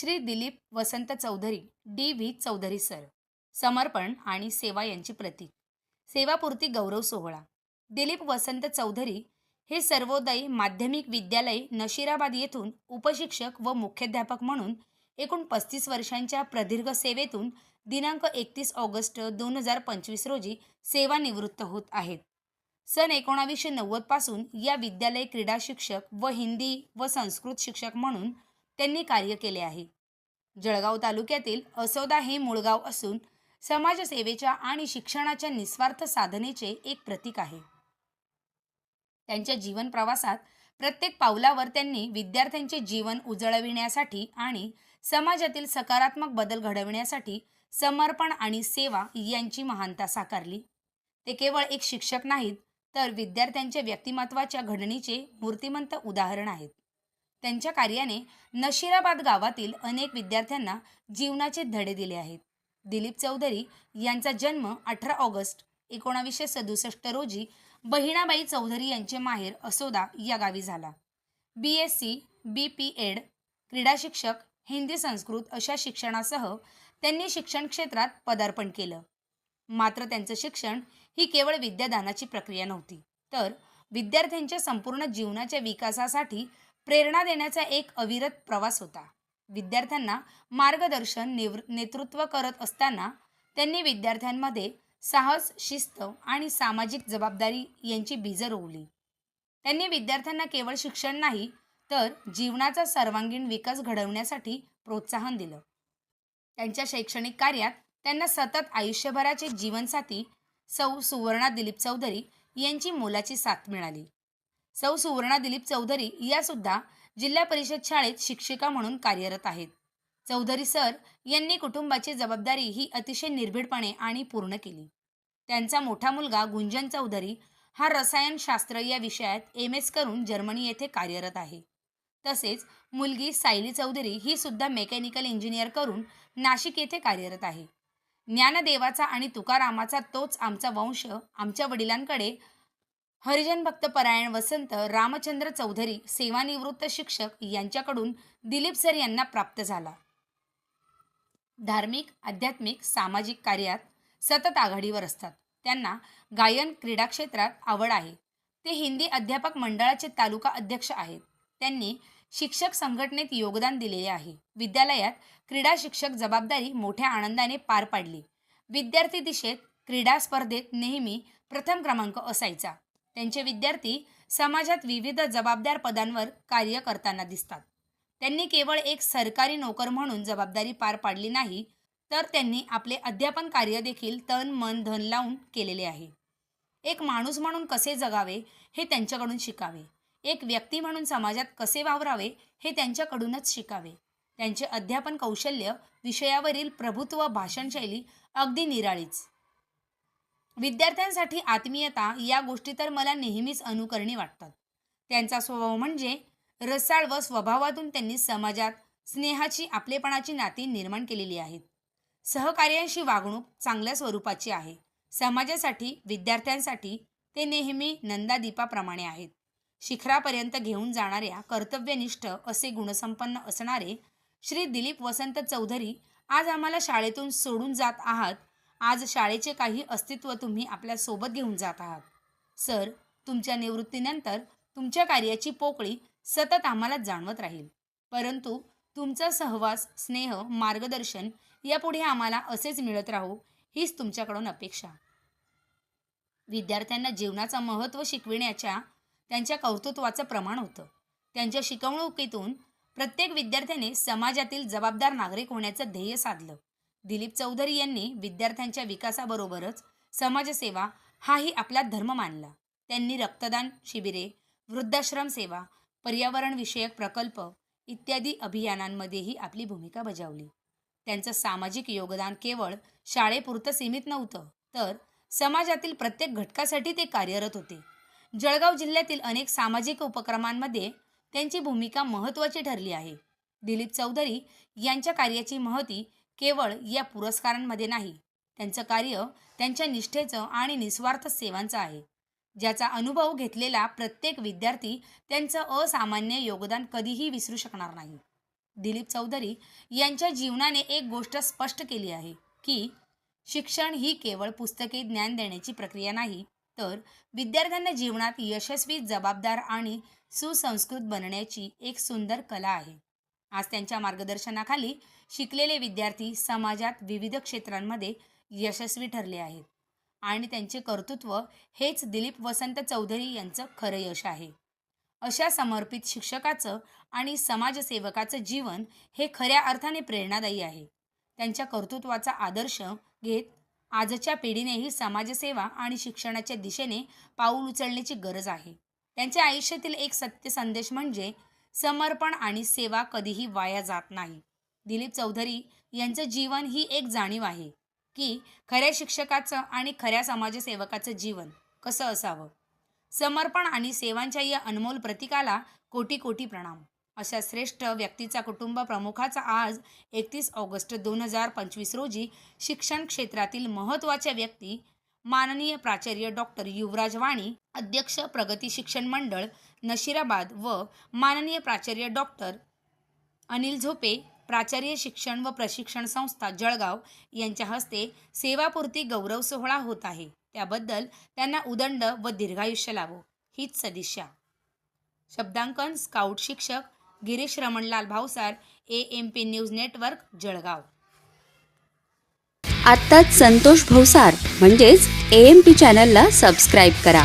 Shri Dilip Vasant Chaudhari D V Chaudhari sir. समर्पण आणि सेवा यांची प्रतीक. सेवापूर्ती गौरव सोहळा. दिलीप वसंत चौधरी हे सर्वोदय माध्यमिक विद्यालय नशिराबाद येथून उपशिक्षक व मुख्याध्यापक म्हणून एकूण पस्तीस वर्षांच्या प्रदीर्घ सेवेतून दिनांक एकतीस ऑगस्ट दोन हजार पंचवीस रोजी सेवानिवृत्त होत आहेत. सन एकोणावीसशे नव्वदपासून या विद्यालय क्रीडा शिक्षक व हिंदी व संस्कृत शिक्षक म्हणून त्यांनी कार्य केले आहे. जळगाव तालुक्यातील असोदा हे मूळ गाव असून समाजसेवेच्या आणि शिक्षणाच्या निस्वार्थ साधनेचे एक प्रतीक आहे. त्यांच्या जीवन प्रवासात प्रत्येक पावलावर त्यांनी विद्यार्थ्यांचे जीवन उजळविण्यासाठी आणि समाजातील सकारात्मक बदल घडविण्यासाठी समर्पण आणि सेवा यांची महानता साकारली. ते केवळ एक शिक्षक नाहीत तर विद्यार्थ्यांच्या व्यक्तिमत्वाच्या घडणीचे मूर्तिमंत उदाहरण आहेत. त्यांच्या कार्याने नशिराबाद गावातील अनेक विद्यार्थ्यांना जीवनाचे धडे दिले आहेत. दिलीप चौधरी यांचा जन्म अठरा ऑगस्ट एकोणावीसशे सदुसष्ट रोजी बहिणाबाई चौधरी यांचे माहेर असोदा या गावी झाला. B S C B P Ed क्रीडा शिक्षक हिंदी संस्कृत अशा शिक्षणासह त्यांनी शिक्षण क्षेत्रात पदार्पण केलं. मात्र त्यांचं शिक्षण ही केवळ विद्यादानाची प्रक्रिया नव्हती. तर विद्यार्थ्यांच्या संपूर्ण जीवनाच्या विकासासाठी प्रेरणा देण्याचा एक अविरत प्रवास होता. विद्यार्थ्यांना मार्गदर्शन नेवृ नेतृत्व करत असताना त्यांनी विद्यार्थ्यांमध्ये साहस शिस्त आणि सामाजिक जबाबदारी यांची बीज रोवली. त्यांनी विद्यार्थ्यांना केवळ शिक्षण नाही तर जीवनाचा सर्वांगीण विकास घडवण्यासाठी प्रोत्साहन दिलं. त्यांच्या शैक्षणिक कार्यात त्यांना सतत आयुष्यभराचे जीवनसाथी सौ सुवर्णा दिलीप चौधरी यांची मोलाची साथ मिळाली. सौ सुवर्णा दिलीप चौधरी यासुद्धा जिल्हा परिषद शाळेत शिक्षिका म्हणून कार्यरत आहेत. चौधरी सर यांनी कुटुंबाची जबाबदारी ही अतिशय निर्भीडपणे आणि पूर्ण केली. त्यांचा मोठा मुलगा गुंजन चौधरी हा रसायनशास्त्र या विषयात एम एस करून जर्मनी येथे कार्यरत आहे. तसेच मुलगी सायली चौधरी ही सुद्धा मेकॅनिकल इंजिनियर करून नाशिक येथे कार्यरत आहे. ज्ञानदेवाचा आणि तुकारामाचा तोच आमचा वंश आमच्या वडिलांकडे हरिजन भक्त परायण वसंत रामचंद्र चौधरी सेवानिवृत्त शिक्षक यांच्याकडून दिलीप सर यांना प्राप्त झाला. धार्मिक आध्यात्मिक सामाजिक कार्यात सतत आघाडीवर असतात. त्यांना गायन क्रीडा क्षेत्रात आवड आहे. ते हिंदी अध्यापक मंडळाचे तालुका अध्यक्ष आहेत. त्यांनी शिक्षक संघटनेत योगदान दिलेले आहे. विद्यालयात क्रीडा शिक्षक जबाबदारी मोठ्या आनंदाने पार पाडली. विद्यार्थी दिशेत क्रीडा स्पर्धेत नेहमी प्रथम क्रमांक असायचा. त्यांचे विद्यार्थी समाजात विविध जबाबदार पदांवर कार्य करताना दिसतात. त्यांनी केवळ एक सरकारी नोकर म्हणून जबाबदारी पार पाडली नाही तर त्यांनी आपले अध्यापन कार्य देखील तन मन धन लावून केलेले आहे. एक माणूस म्हणून कसे जगावे हे त्यांच्याकडून शिकावे. एक व्यक्ती म्हणून समाजात कसे वावरावे हे त्यांच्याकडूनच शिकावे. त्यांचे अध्यापन कौशल्य विषयावरील प्रभुत्व भाषणशैली अगदी निराळीच. विद्यार्थ्यांसाठी आत्मीयता या गोष्टी तर मला नेहमीच अनुकरणी वाटतात. त्यांचा स्वभाव म्हणजे रसाळ व स्वभावातून त्यांनी समाजात स्नेहाची आपलेपणाची नाती निर्माण केलेली आहेत. सहकार्यांशी वागणूक चांगल्या स्वरूपाची आहे. समाजासाठी विद्यार्थ्यांसाठी ते नेहमी नंदादीपाप्रमाणे आहेत. शिखरापर्यंत घेऊन जाणाऱ्या कर्तव्यनिष्ठ असे गुणसंपन्न असणारे श्री दिलीप वसंत चौधरी आज आम्हाला शाळेतून सोडून जात आहात आज शाळेचे काही अस्तित्व तुम्ही आपल्यासोबत घेऊन जात आहात. सर तुमच्या निवृत्तीनंतर तुमच्या कार्याची पोकळी सतत आम्हाला जाणवत राहील. परंतु तुमचा सहवास स्नेह मार्गदर्शन यापुढे आम्हाला असेच मिळत राहू हीच तुमच्याकडून अपेक्षा. विद्यार्थ्यांना जीवनाचं महत्त्व शिकविण्याच्या त्यांच्या कर्तृत्वाचं प्रमाण होतं. त्यांच्या शिकवणुकीतून प्रत्येक विद्यार्थ्याने समाजातील जबाबदार नागरिक होण्याचं ध्येय साधलं. दिलीप चौधरी यांनी विद्यार्थ्यांच्या विकासाबरोबरच समाजसेवा हाही आपला धर्म मानला. त्यांनी रक्तदान शिबिरे वृद्धाश्रम सेवा पर्यावरणविषयक प्रकल्प इत्यादी अभियानांमध्येही आपली भूमिका बजावली. त्यांचं सामाजिक योगदान केवळ शाळेपुरतं सीमित नव्हतं तर समाजातील प्रत्येक घटकासाठी ते कार्यरत होते. जळगाव जिल्ह्यातील अनेक सामाजिक उपक्रमांमध्ये त्यांची भूमिका महत्त्वाची ठरली आहे. दिलीप चौधरी यांच्या कार्याची महती केवळ या पुरस्कारांमध्ये नाही त्यांचं कार्य त्यांच्या निष्ठेचं आणि निस्वार्थ सेवांचं आहे. ज्याचा अनुभव घेतलेला प्रत्येक विद्यार्थी त्यांचं असामान्य योगदान कधीही विसरू शकणार नाही. दिलीप चौधरी यांच्या जीवनाने एक गोष्ट स्पष्ट केली आहे की शिक्षण ही केवळ पुस्तके ज्ञान देण्याची प्रक्रिया नाही तर विद्यार्थ्यांना जीवनात यशस्वी जबाबदार आणि सुसंस्कृत बनण्याची एक सुंदर कला आहे. आज त्यांच्या मार्गदर्शनाखाली शिकलेले विद्यार्थी समाजात विविध क्षेत्रांमध्ये यशस्वी ठरले आहेत. आणि त्यांचे कर्तृत्व हेच दिलीप वसंत चौधरी यांचं खरं यश आहे. अशा समर्पित शिक्षकाचं आणि समाजसेवकाचं जीवन हे खऱ्या अर्थाने प्रेरणादायी आहे. त्यांच्या कर्तृत्वाचा आदर्श घेत आजच्या पिढीनेही समाजसेवा आणि शिक्षणाच्या दिशेने पाऊल उचलण्याची गरज आहे. त्यांच्या आयुष्यातील एक सत्य संदेश म्हणजे समर्पण आणि सेवा कधीही वाया जात नाही. दिलीप चौधरी यांचं जीवन ही एक जाणीव आहे की खऱ्या शिक्षकाचं आणि खऱ्या समाजसेवकाचं जीवन कसं असावं? समर्पण आणि सेवांच्या या अनमोल प्रतीकाला कोटी कोटी प्रणाम. अशा श्रेष्ठ व्यक्तीचा कुटुंब प्रमुखाचा आज एकतीस ऑगस्ट दोन हजार पंचवीस रोजी शिक्षण क्षेत्रातील महत्त्वाच्या व्यक्ती माननीय प्राचार्य डॉक्टर युवराज वाणी अध्यक्ष प्रगती शिक्षण मंडळ नशिराबाद व माननीय प्राचार्य डॉक्टर अनिल झोपे प्राचार्य शिक्षण व प्रशिक्षण संस्था जळगाव यांच्या हस्ते सेवापूर्ती गौरव सोहळा होत आहे. त्याबद्दल त्यांना उदंड व दीर्घायुष्य लावो. हीच सदिशा शब्दांकन स्काउट शिक्षक Girish Ramanlal Bhavsar A M P news network Jalgaon. आत्ताच संतोष भवसार म्हणजेच ए एम पी चॅनलला सबस्क्राईब करा.